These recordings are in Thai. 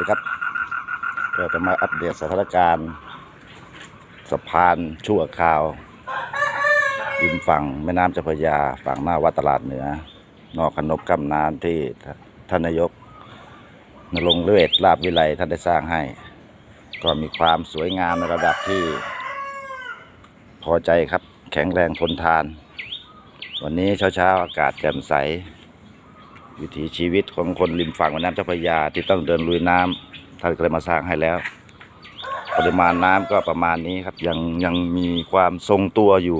ดีครับ ก็จะมาอัปเดตสถานการณ์สะพานชั่วคราวริมฝั่งแม่น้ำเจ้าพระยาฝั่งหน้าวัดตลาดเหนือ นอกขนบกำนานที่ท่านนายกนรงเลือดลาบวิไลท่านได้สร้างให้ ก็มีความสวยงามในระดับที่ พอใจครับ แข็งแรงทนทาน วันนี้เช้าๆ อากาศแจ่มใส วิถีชีวิตของคนริมฝั่งแม่น้ำเจ้าพระยาที่ต้องเดินลุยน้ำท่านก็เลยมาสร้างให้แล้ว ปริมาณน้ำก็ประมาณนี้ครับยังยังมีความทรงตัวอยู่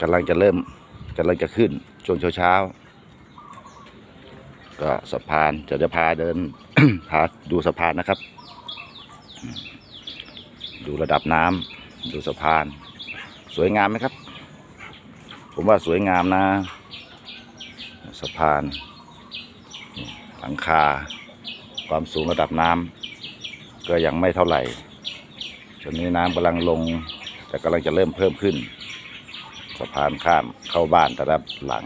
กำลังจะเริ่มกำลังจะขึ้นช่วงเช้าๆก็สะพานจะจะพาเดินพาดูสะพานนะครับ ดูระดับน้ำดูสะพาน สวยงามไหมครับ ผมว่าสวยงามนะ สะพาน หลังคา ความสูงระดับน้ำก็ยังไม่เท่าไหร่ช่วงนี้น้ำกำลังลง แต่กำลังจะเริ่มเพิ่มขึ้น สะพานข้ามเข้าบ้านแต่ละหลัง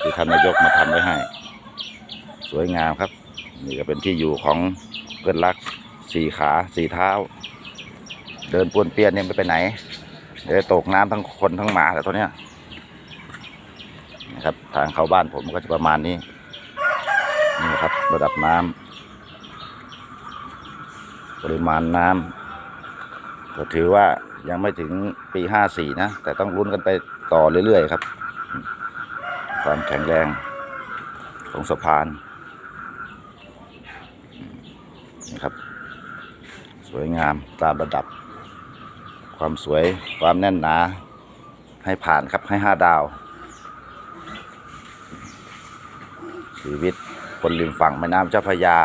ที่ท่านนายกมาทำไว้ให้ สวยงามครับ นี่ก็เป็นที่อยู่ของเพื่อนรักสี่ขาสี่เท้า เดินปวนเปียนเนี่ยไม่ไปไหนเดี๋ยวตกน้ำทั้งคนทั้งหมาแต่ตัวเนี้ยนะครับทางเข้าบ้านผมก็จะประมาณนี้ นี่ครับระดับน้ำปริมาณน้ำก็ถือว่ายังไม่ถึงปีห้าสี่นะ แต่ต้องลุ้นกันไปต่อเรื่อย ๆ ครับ ความแข็งแรงของสะพานนี่ครับ สวยงามตามระดับ ความสวยความแน่นหนา ให้ผ่านครับให้ห้าดาวชีวิต คนริมฝั่งแม่น้ำเจ้าพระยา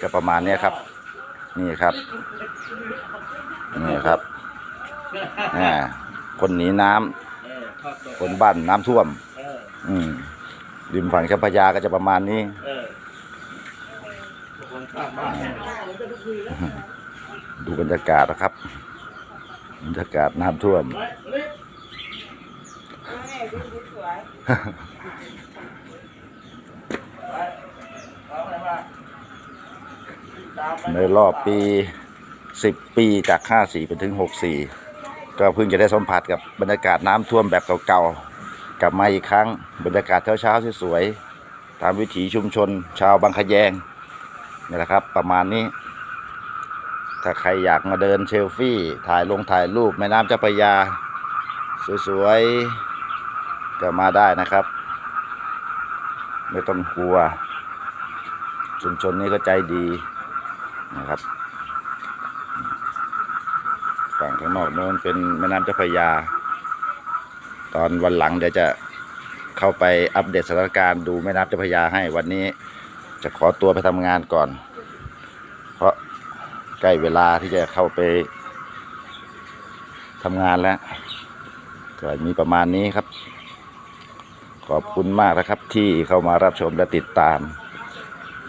ก็ประมาณนี้ครับ นี่ครับนี่ครับแหมคนหนีน้ำคนบ้านน้ำท่วมอืมริมฝั่งเจ้าพระยาก็จะประมาณนี้ดูบรรยากาศนะครับบรรยากาศน้ำท่วม ในรอบปี 10 ปีจาก 54ไปถึง 64 ก็เพิ่งจะได้สัมผัสกับบรรยากาศน้ำท่วมแบบเก่าๆ กลับมาอีกครั้งบรรยากาศเช้าๆสวยๆตามวิถีชุมชน ชาวบางขแยงนี่แหละครับประมาณนี้ ถ้าใครอยากมาเดินเชลฟี่ ถ่ายลงถ่ายรูปแม่น้ำเจ้าพระยา สวยๆ ก็มาได้นะครับ ไม่ต้องกลัว ชุมชนนี้ก็ใจดี นะครับฝั่งข้างนอกโน้นเป็นแม่น้ำเจ้าพระยา ตอนวันหลังเดี๋ยวจะเข้าไปอัปเดตสถานการณ์ดูแม่น้ำเจ้าพระยาให้วันนี้จะขอตัวไปทำงานก่อน เพราะใกล้เวลาที่จะเข้าไปทำงานแล้วก็มีประมาณนี้ครับ ขอบคุณมากนะครับที่เข้ามารับชมและติดตาม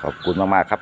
ขอบคุณมาก ๆ ครับ